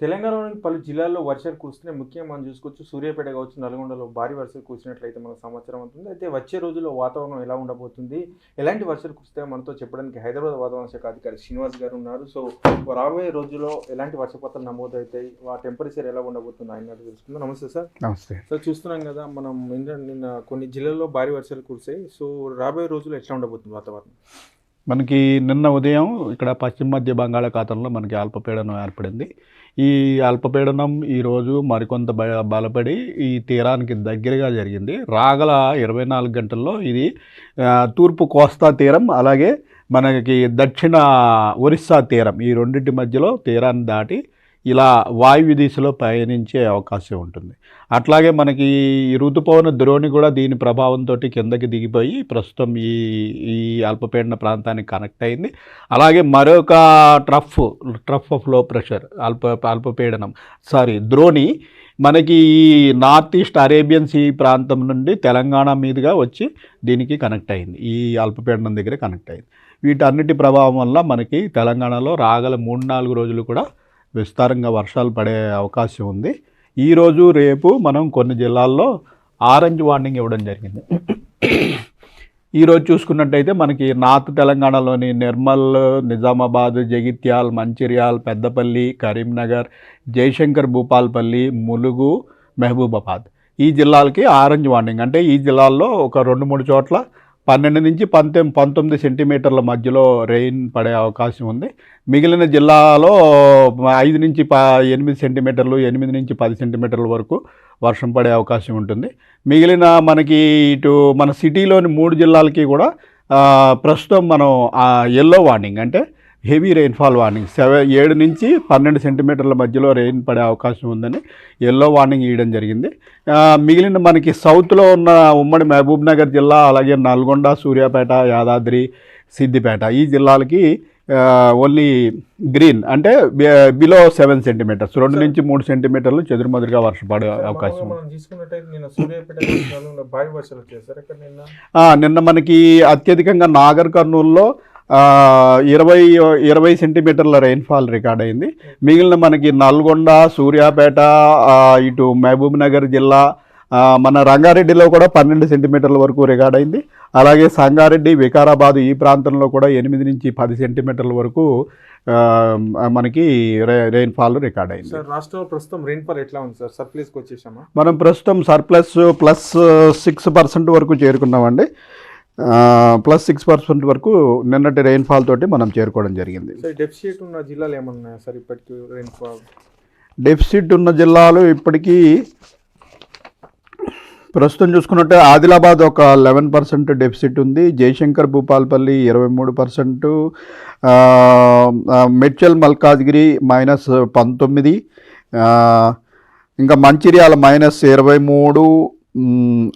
తెలంగాణలోని పలు జిల్లాల్లో వర్షాలు కురుస్తున్నాయి. ముఖ్యంగా మనం చూసుకోవచ్చు సూర్యాపేట కావచ్చు నల్గొండలో భారీ వర్షాలు కురిసినట్లయితే మనకు సమాచారం అవుతుంది అయితే వచ్చే రోజుల్లో వాతావరణం ఎలా ఉండబోతుంది? ఎలాంటి వర్షాలు కురుస్తాయో మనతో చెప్పడానికి హైదరాబాద్ వాతావరణ శాఖ అధికారి శ్రీనివాస్ గారు ఉన్నారు. సో రాబోయే రోజుల్లో ఎలాంటి వర్షపాతాలు నమోదవుతాయి? ఆ టెంపరేచర్ ఎలా ఉండబోతుంది ఆయన తెలుసుకుందాం. నమస్తే సార్. నమస్తే. సార్ చూస్తున్నాం కదా మనం నిన్న కొన్ని జిల్లాల్లో భారీ వర్షాలు కురిసాయి. సో రాబోయే రోజుల్లో ఎట్లా ఉండబోతుంది వాతావరణం? మనకి నిన్న ఉదయం ఇక్కడ పశ్చిమ మధ్య బంగాళాఖాతంలో మనకి అల్పపీడనం ఏర్పడింది. ఈ అల్పపీడనం ఈరోజు మరికొంత బ- బలపడి ఈ తీరానికి దగ్గరగా జరిగింది. రాగల ఇరవై నాలుగు గంటల్లో ఇది తూర్పు కోస్తా తీరం అలాగే మనకి దక్షిణ ఒరిస్సా తీరం ఈ రెండింటి మధ్యలో తీరాన్ని దాటి ఇలా వాయువ్య దిశలో పయనించే అవకాశం ఉంటుంది. అట్లాగే మనకి ఈ ఋతుపవన ద్రోణి కూడా దీని ప్రభావంతో కిందకి దిగిపోయి ప్రస్తుతం ఈ ఈ అల్పపీడన ప్రాంతానికి కనెక్ట్ అయింది. అలాగే మరొక ట్రఫ్ ట్రఫ్ ఆఫ్లో ప్రెషర్ అల్ప అల్పపీడనం సారీ ద్రోణి మనకి ఈ నార్త్ ఈస్ట్ అరేబియన్ సీ ప్రాంతం నుండి తెలంగాణ మీదుగా వచ్చి దీనికి కనెక్ట్ అయింది. ఈ అల్పపీడనం దగ్గర కనెక్ట్ అయింది. వీటన్నిటి ప్రభావం వల్ల మనకి తెలంగాణలో రాగల మూడు నాలుగు రోజులు కూడా విస్తారంగా వర్షాలు పడే అవకాశం ఉంది. ఈరోజు రేపు మనం కొన్ని జిల్లాల్లో ఆరెంజ్ వార్నింగ్ ఇవ్వడం జరిగింది. ఈరోజు చూసుకున్నట్టయితే మనకి నార్త్ తెలంగాణలోని నిర్మల్ నిజామాబాద్ జగిత్యాల్ మంచిర్యాల్ పెద్దపల్లి కరీంనగర్ జయశంకర్ భూపాల్పల్లి ములుగు మహబూబాబాద్ ఈ జిల్లాలకి ఆరెంజ్ వార్నింగ్. అంటే ఈ జిల్లాల్లో ఒక రెండు మూడు చోట్ల పన్నెండు నుంచి పంతొమ్మిది పంతొమ్మిది సెంటీమీటర్ల మధ్యలో రెయిన్ పడే అవకాశం ఉంది. మిగిలిన జిల్లాలో ఐదు నుంచి ప ఎనిమిది సెంటీమీటర్లు ఎనిమిది నుంచి పది సెంటీమీటర్ల వరకు వర్షం పడే అవకాశం ఉంటుంది. మిగిలిన మనకి ఇటు మన సిటీలోని మూడు జిల్లాలకి కూడా ప్రస్తుతం మనం ఎల్లో వార్నింగ్ అంటే హెవీ రెయిన్ఫాల్ వార్నింగ్ సెవెన్ ఏడు నుంచి పన్నెండు సెంటీమీటర్ల మధ్యలో రెయిన్ పడే అవకాశం ఉందని ఎల్లో వార్నింగ్ ఇవ్వడం జరిగింది. మిగిలిన మనకి సౌత్లో ఉన్న ఉమ్మడి మహబూబ్ నగర్ జిల్లా అలాగే నల్గొండ సూర్యాపేట యాదాద్రి సిద్దిపేట ఈ జిల్లాలకి ఓన్లీ గ్రీన్ అంటే బిలో సెవెన్ సెంటీమీటర్స్ రెండు నుంచి మూడు సెంటీమీటర్లు చెదురుమదురుగా వర్షపడే సార్, అవకాశం నిన్న మనకి అత్యధికంగా నాగర్ కర్నూల్లో ఇరవై ఇరవై సెంటీమీటర్ల రెయిన్ఫాల్ రికార్డ్ అయింది. మిగిలిన మనకి నల్గొండ సూర్యాపేట ఇటు మహబూబ్ నగర్ జిల్లా మన రంగారెడ్డిలో కూడా పన్నెండు సెంటీమీటర్ల వరకు రికార్డ్ అయింది. అలాగే సంగారెడ్డి వికారాబాద్ ఈ ప్రాంతంలో కూడా ఎనిమిది నుంచి పది సెంటీమీటర్ల వరకు మనకి రె- రెయిన్ఫాల్ రికార్డ్ అయింది. సార్ రాష్ట్రంలో ప్రస్తుతం రెయిన్ఫాల్ ఎట్లా ఉంది సార్? సర్ప్లేస్కి వచ్చేసామా? మనం ప్రస్తుతం సర్ప్లస్ ప్లస్ సిక్స్ పర్సెంట్ వరకు చేరుకున్నామండి. ప్లస్ సిక్స్ పర్సెంట్ వరకు నిన్నటి రెయిన్ఫాల్ తోటి మనం చేరుకోవడం జరిగింది. డెఫిషియట్ ఉన్న జిల్లాలు ఏమన్నా సార్ ఇప్పటికి రెయిన్ఫాల్ డెఫిసిట్ ఉన్న జిల్లాలు ఇప్పటికీ ప్రస్తుతం చూసుకున్నట్టే ఆదిలాబాద్ ఒక లెవెన్ పర్సెంట్ డెఫిసిట్ ఉంది. జయశంకర్ భూపాల్పల్లి ఇరవై మూడు పర్సెంటు మెడ్చల్ మల్కాజ్గిరి మైనస్ పంతొమ్మిది. ఇంకా మంచిర్యాల మైనస్ ఇరవై మూడు.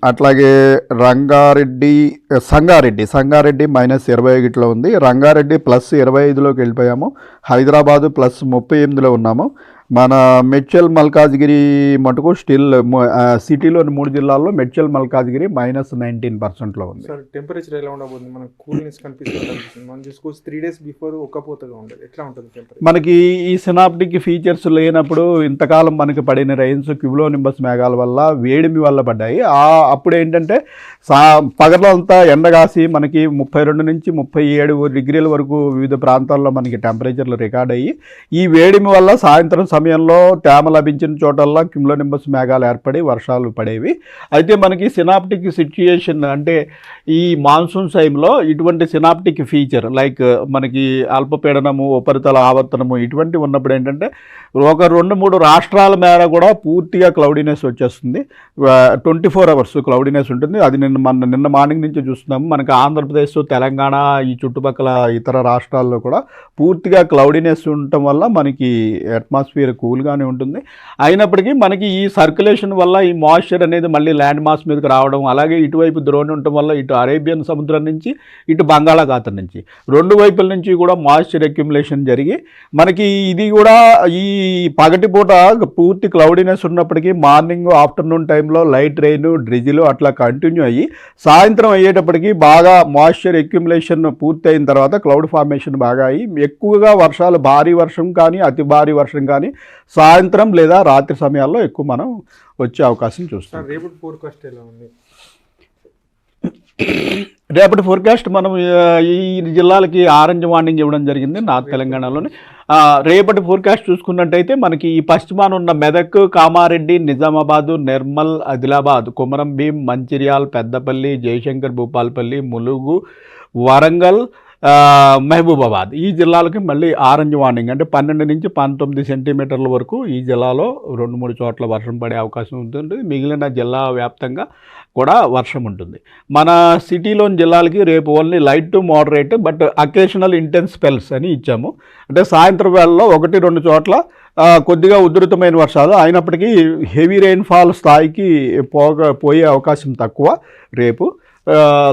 అట్లాగే రంగారెడ్డి సంగారెడ్డి సంగారెడ్డి మైనస్ ఇరవై ఒకటిలో ఉంది. రంగారెడ్డి ప్లస్ ఇరవై ఐదులోకి వెళ్ళిపోయాము. హైదరాబాదు ప్లస్ ముప్పై ఎనిమిదిలో ఉన్నాము. మన మెడ్చల్ మల్కాజ్గిరి మటుకు స్టిల్ సిటీలోని మూడు జిల్లాల్లో మెడ్చల్ మల్కాజ్గిరి మైనస్ నైన్టీన్ పర్సెంట్లో ఉంది. సార్ టెంపరేచర్ ఎలా ఉండబోతుంది? మనకు కూల్నెస్ కనిపిస్తుంది. మనం చూసుకోవచ్చు త్రీ డేస్ బిఫోర్ ఒక్కపోతగా ఉండదు. ఎట్లా ఉంటుంది టెంపరేచర్ మనకి ఈ సినాప్టిక్ ఫీచర్స్ లేనప్పుడు ఇంతకాలం మనకి పడిన రైన్స్ క్యూబ్లో నింబస్ మేఘాల వల్ల వేడిమి వల్ల పడ్డాయి. ఆ అప్పుడు ఏంటంటే సా పగలంతా ఎండగాసి మనకి ముప్పై రెండు నుంచి ముప్పై ఏడు డిగ్రీల వరకు వివిధ ప్రాంతాల్లో మనకి టెంపరేచర్లు రికార్డ్ అయ్యి ఈ వేడిమి వల్ల సాయంత్రం సమయంలో తేమ లభించిన చోటల్లా కిమ్లోనింబస్ మేఘాలు ఏర్పడి వర్షాలు పడేవి. అయితే మనకి సినాప్టిక్ సిచ్యుయేషన్ అంటే ఈ మాన్సూన్ టైంలో ఇటువంటి సినాప్టిక్ ఫీచర్ లైక్ మనకి అల్పపీడనము ఉపరితల ఆవర్తనము ఇటువంటి ఉన్నప్పుడు ఏంటంటే ఒక రెండు మూడు రాష్ట్రాల మేర కూడా పూర్తిగా క్లౌడీనెస్ వచ్చేస్తుంది. ట్వంటీ ఫోర్ అవర్స్ క్లౌడీనెస్ ఉంటుంది. అది నిన్న మన నిన్న మార్నింగ్ నుంచి చూస్తున్నాము. మనకి ఆంధ్రప్రదేశ్ తెలంగాణ ఈ చుట్టుపక్కల ఇతర రాష్ట్రాల్లో కూడా పూర్తిగా క్లౌడీనెస్ ఉండటం వల్ల మనకి అట్మాస్ఫియర్ కూల్గానే ఉంటుంది. అయినప్పటికీ మనకి ఈ సర్క్యులేషన్ వల్ల ఈ మాయిశ్చర్ అనేది మళ్ళీ ల్యాండ్ మాస్ మీదకి రావడం అలాగే ఇటువైపు ద్రోణి ఉండటం వల్ల ఇటు అరేబియన్ సముద్రం నుంచి ఇటు బంగాళాఖాతం నుంచి. రెండు వైపుల నుంచి కూడా మాయిశ్చర్ అక్యుములేషన్ జరిగి మనకి ఇది కూడా ఈ పగటిపూట పూర్తి క్లౌడీనెస్ ఉన్నప్పటికీ మార్నింగ్ ఆఫ్టర్నూన్ టైంలో లైట్ రెయిన్ డ్రిజిల్ అట్లా కంటిన్యూ అయ్యి సాయంత్రం అయ్యేటప్పటికీ బాగా మాయిశ్చర్ అక్యుములేషన్ పూర్తి అయిన తర్వాత క్లౌడ్ ఫార్మేషన్ బాగా అయ్యి ఎక్కువగా వర్షాలు భారీ వర్షం కానీ అతి భారీ వర్షం కానీ సాయంత్రం లేదా రాత్రి సమయాల్లో ఎక్కువ మనం వచ్చే అవకాశం చూస్తాం. రేపటి ఫోర్కాస్ట్ ఎలా ఉంది? రేపటి ఫోర్కాస్ట్ మనం ఈ జిల్లాలకి ఆరెంజ్ వార్నింగ్ ఇవ్వడం జరిగింది నార్త్ తెలంగాణలోని. రేపటి ఫోర్కాస్ట్ చూసుకున్నట్టయితే మనకి ఈ పశ్చిమాన ఉన్న మెదక్ కామారెడ్డి నిజామాబాదు నిర్మల్ ఆదిలాబాద్ కుమరం భీం మంచిర్యాల్ పెద్దపల్లి జయశంకర్ భూపాల్పల్లి ములుగు వరంగల్ మహబూబాబాద్. ఈ జిల్లాలకి మళ్ళీ ఆరెంజ్ వార్నింగ్. అంటే పన్నెండు నుంచి పంతొమ్మిది సెంటీమీటర్ల వరకు ఈ జిల్లాలో రెండు మూడు చోట్ల వర్షం పడే అవకాశం ఉంటుంది. మిగిలిన జిల్లా వ్యాప్తంగా కూడా వర్షం ఉంటుంది. మన సిటీలోని జిల్లాలకి రేపు only light to moderate but occasional intense spells అని ఇచ్చాము. అంటే సాయంత్రం వేళలో ఒకటి రెండు చోట్ల కొద్దిగా ఉధృతమైన వర్షాలు. అయినప్పటికీ హెవీ రెయిన్ఫాల్ స్థాయికి పోగ పోయే అవకాశం తక్కువ రేపు.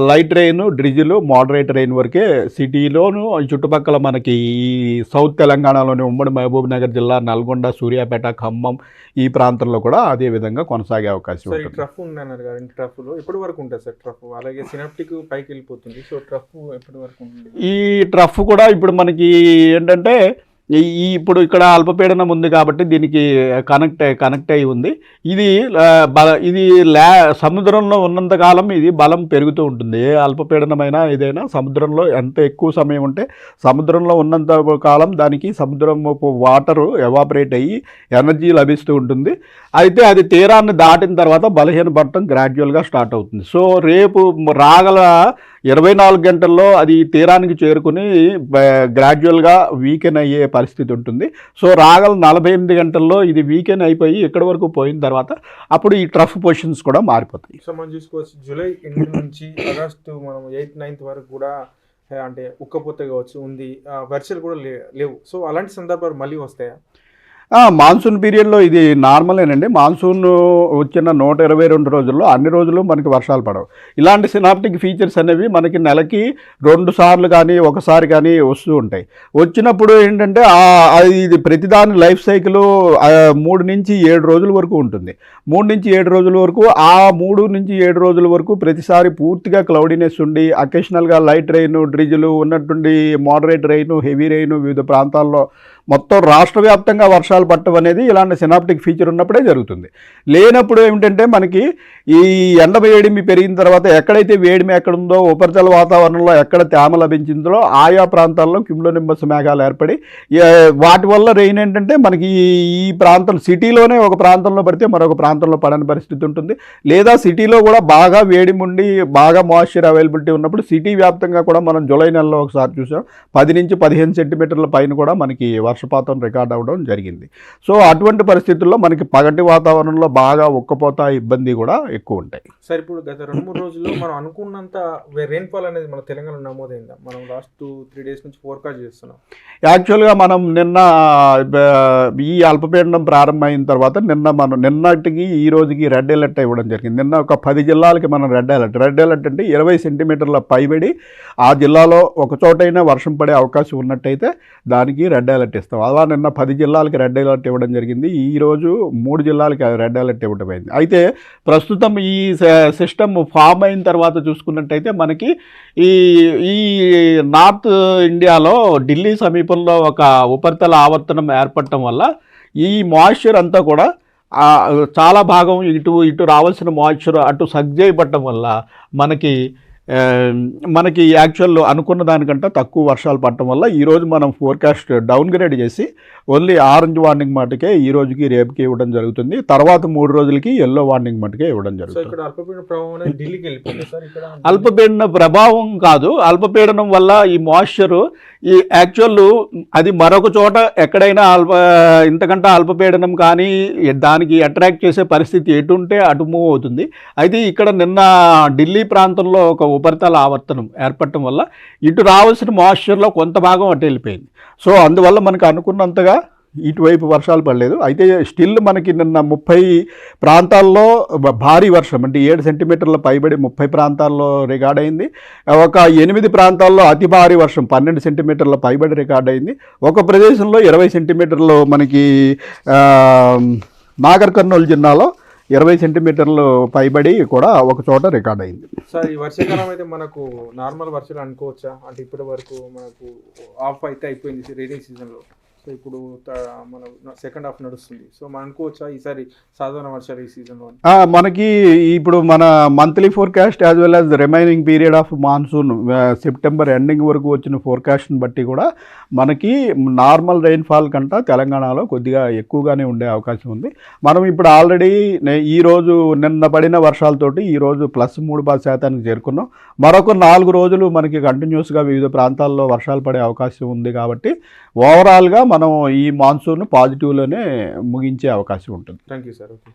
Light rain drizzle moderate rain వరకే సిటీలోను చుట్టుపక్కల మనకి ఈ సౌత్ తెలంగాణలోని ఉమ్మడి మహబూబ్ నగర్ జిల్లా నల్గొండ సూర్యాపేట ఖమ్మం ఈ ప్రాంతంలో కూడా అదే విధంగా కొనసాగే అవకాశం ఉంటుంది. ట్రఫ్ ఉంది అన్నారు కదా ట్రఫ్లో ఎప్పటి వరకు ఉంటుంది సార్ ట్రఫ్? అలాగే సినాప్టిక్ పైకి వెళ్ళిపోతుంది సో ట్రఫ్ ఎప్పటి వరకు ఉంటుంది? ఈ ట్రఫ్ కూడా ఇప్పుడు మనకి ఏంటంటే ఈ ఇప్పుడు ఇక్కడ అల్పపీడనం ఉంది కాబట్టి దీనికి కనెక్ట్ కనెక్ట్ అయి ఉంది. ఇది బల ఇది ల్యా సముద్రంలో ఉన్నంతకాలం ఇది బలం పెరుగుతూ ఉంటుంది. ఏ అల్పపీడనమైనా ఏదైనా సముద్రంలో ఎంత ఎక్కువ సమయం ఉంటే సముద్రంలో ఉన్నంత కాలం దానికి సముద్రం వాటరు ఎవాపరేట్ అయ్యి ఎనర్జీ లభిస్తూ ఉంటుంది. అయితే అది తీరాన్ని దాటిన తర్వాత బలహీనపడటం గ్రాడ్యువల్గా స్టార్ట్ అవుతుంది. సో రేపు రాగల ఇరవై నాలుగు గంటల్లో అది తీరానికి చేరుకుని గ్రాడ్యువల్గా వీకెన్ అయ్యే పరిస్థితి ఉంటుంది. సో రాగల నలభై ఎనిమిది గంటల్లో ఇది వీకెన్ అయిపోయి ఎక్కడి వరకు పోయిన తర్వాత అప్పుడు ఈ ట్రఫ్ పొజిషన్స్ కూడా మారిపోతాయి. సో మనం చూసుకోవచ్చు జూలై ఎనిమిది నుంచి ఆగస్టు మనం ఎయిత్ నైన్త్ వరకు కూడా అంటే ఉక్కపోత కావచ్చు ఉంది. వర్షాలు కూడా లే- లేవు. సో అలాంటి సందర్భాలు మళ్ళీ వస్తాయా? మాన్సూన్ పీరియడ్లో ఇది నార్మలేనండి. మాన్సూన్ వచ్చిన నూట ఇరవై రెండు రోజుల్లో అన్ని రోజులు మనకి వర్షాలు పడవు. ఇలాంటి సినాప్టిక్ ఫీచర్స్ అనేవి మనకి నెలకి రెండు సార్లు కానీ ఒకసారి కానీ వస్తూ ఉంటాయి. వచ్చినప్పుడు ఏంటంటే ఇది ప్రతిదాని లైఫ్ సైకిల్ మూడు నుంచి ఏడు రోజుల వరకు ఉంటుంది. మూడు నుంచి ఏడు రోజుల వరకు ఆ మూడు నుంచి ఏడు రోజుల వరకు ప్రతిసారి పూర్తిగా క్లౌడీనెస్ ఉండి అకేషనల్గా లైట్ రెయిన్ డ్రిజులు ఉన్నటువంటి మోడరేట్ రెయిన్ హెవీ రెయిన్ వివిధ ప్రాంతాల్లో మొత్తం రాష్ట్ర వ్యాప్తంగా వర్షాలు పట్టడం అనేది ఇలాంటి సినాప్టిక్ ఫీచర్ ఉన్నప్పుడే జరుగుతుంది. లేనప్పుడు ఏమిటంటే మనకి ఈ ఎండ వేడిమి పెరిగిన తర్వాత ఎక్కడైతే వేడిమి ఎక్కడ ఉందో ఉపరితల వాతావరణంలో ఎక్కడ తేమ లభించిందో ఆయా ప్రాంతాల్లో క్యుమ్లోనింబస్ మేఘాలు ఏర్పడి వాటి వల్ల రెయిన్ ఏంటంటే మనకి ఈ- ప్రాంతం సిటీలోనే ఒక ప్రాంతంలో పడితే మరొక ప్రాంతంలో పడని పరిస్థితి ఉంటుంది. లేదా సిటీలో కూడా బాగా వేడిమి ఉండి బాగా మాయిశ్చర్ అవైలబిలిటీ ఉన్నప్పుడు సిటీ వ్యాప్తంగా కూడా మనం జూలై నెలలో ఒకసారి చూసాం. పది నుంచి పదిహేను సెంటీమీటర్ల పైన కూడా మనకి వర్షపాతం రికార్డ్ అవ్వడం జరిగింది. సో అటువంటి పరిస్థితుల్లో మనకి పగటి వాతావరణంలో బాగా ఉక్కపోత ఇబ్బంది కూడా ఎక్కువ ఉంటాయి. సార్ ఇప్పుడు గత రెండు మూడు రోజుల్లో మనం అనుకున్నంత రెయిన్ఫాల్ అనేది మన తెలంగాణలో నమోదైందా? మనం లాస్ట్ త్రీ డేస్ నుంచి ఫోర్కాస్ట్ చేస్తున్నాం. యాక్చువల్గా మనం నిన్న ఈ అల్పపీడనం ప్రారంభమైన తర్వాత నిన్న మనం నిన్నటికి ఈ రోజుకి రెడ్ అలర్ట్ ఇవ్వడం జరిగింది. నిన్న ఒక పది జిల్లాలకి మనం రెడ్ అలర్ట్ రెడ్ అలర్ట్ అంటే ఇరవై సెంటీమీటర్ల పైబడి ఆ జిల్లాలో ఒక చోటైనా వర్షం పడే అవకాశం ఉన్నట్టయితే దానికి రెడ్ అలర్ట్ చేస్తాం. అలా నిన్న పది జిల్లాలకి రెడ్ అలర్ట్ ఇవ్వడం జరిగింది. ఈరోజు మూడు జిల్లాలకి రెడ్ అలర్ట్ ఇవ్వడం అయింది. అయితే ప్రస్తుతం ఈ సిస్టమ్ ఫామ్ అయిన తర్వాత చూసుకున్నట్టయితే మనకి ఈ ఈ నార్త్ ఇండియాలో ఢిల్లీ సమీపంలో ఒక ఉపరితల ఆవర్తనం ఏర్పడటం వల్ల ఈ మాయిశ్చర్ అంతా కూడా చాలా భాగం ఇటు ఇటు రావాల్సిన మాయిశ్చర్ అటు సగ్ చేయబట్టడం వల్ల మనకి మనకి యాక్చువల్ అనుకున్న దానికంటే తక్కువ వర్షాలు పడటం వల్ల ఈరోజు మనం ఫోర్కాస్ట్ డౌన్ గ్రేడ్ చేసి ఓన్లీ ఆరెంజ్ వార్నింగ్ మటుకే ఈ రోజుకి రేపుకి ఇవ్వడం జరుగుతుంది. తర్వాత మూడు రోజులకి ఎల్లో వార్నింగ్ మటుకే ఇవ్వడం జరుగుతుంది. అల్పపీడన ప్రభావం కాదు అల్పపీడనం వల్ల ఈ మాయిశ్చరు ఈ యాక్చువల్ అది మరొక చోట ఎక్కడైనా అల్ప ఇంతకంటే అల్పపీడనం కానీ దానికి అట్రాక్ట్ చేసే పరిస్థితి ఎటు ఉంటే అటు మూవ్ అవుతుంది. అయితే ఇక్కడ నిన్న ఢిల్లీ ప్రాంతంలో ఒక ఉపరితల ఆవర్తనం ఏర్పడటం వల్ల ఇటు రావాల్సిన మాయిశ్చర్లో కొంత భాగం అటు వెళ్ళిపోయింది. సో అందువల్ల మనకు అనుకున్నంతగా ఇటువైపు వర్షాలు పడలేదు. అయితే స్టిల్ మనకి నిన్న ముప్పై ప్రాంతాల్లో భారీ వర్షం అంటే ఏడు సెంటీమీటర్ల పైబడి ముప్పై ప్రాంతాల్లో రికార్డ్ అయింది. ఒక ఎనిమిది ప్రాంతాల్లో అతి భారీ వర్షం పన్నెండు సెంటీమీటర్ల పైబడి రికార్డ్ అయింది. ఒక ప్రదేశంలో ఇరవై సెంటీమీటర్లు మనకి నాగర్ కర్నూలు జిల్లాలో ఇరవై సెంటీమీటర్లు పైబడి కూడా ఒక చోట రికార్డ్ అయింది. సార్ ఈ వర్షాకాలం అయితే మనకు నార్మల్ వర్షాలు అనుకోవచ్చా? అంటే ఇప్పటి వరకు మనకు ఆఫ్ అయితే అయిపోయింది రైనింగ్ సీజన్లో సో ఇప్పుడు మన సెకండ్ హాఫ్ నడుస్తుంది. సో మనం అనుకోవచ్చా ఈసారి సాధారణ వర్షాలు ఈ సీజన్లో మనకి ఇప్పుడు మన monthly forecast as well as remaining period of monsoon September ending వరకు వచ్చిన ఫోర్కాస్ట్ని బట్టి కూడా మనకి నార్మల్ రెయిన్ఫాల్ కంట తెలంగాణలో కొద్దిగా ఎక్కువగానే ఉండే అవకాశం ఉంది. మనం ఇప్పుడు ఆల్రెడీ ఈరోజు నిన్న పడిన వర్షాలతోటి ఈరోజు ప్లస్ మూడు పది శాతానికి చేరుకున్నాం. మరొక నాలుగు రోజులు మనకి కంటిన్యూస్గా వివిధ ప్రాంతాల్లో వర్షాలు పడే అవకాశం ఉంది కాబట్టి ఓవరాల్గా మనం ఈ మాన్సూన్ పాజిటివ్లోనే ముగించే అవకాశం ఉంటుంది. Thank you sir okay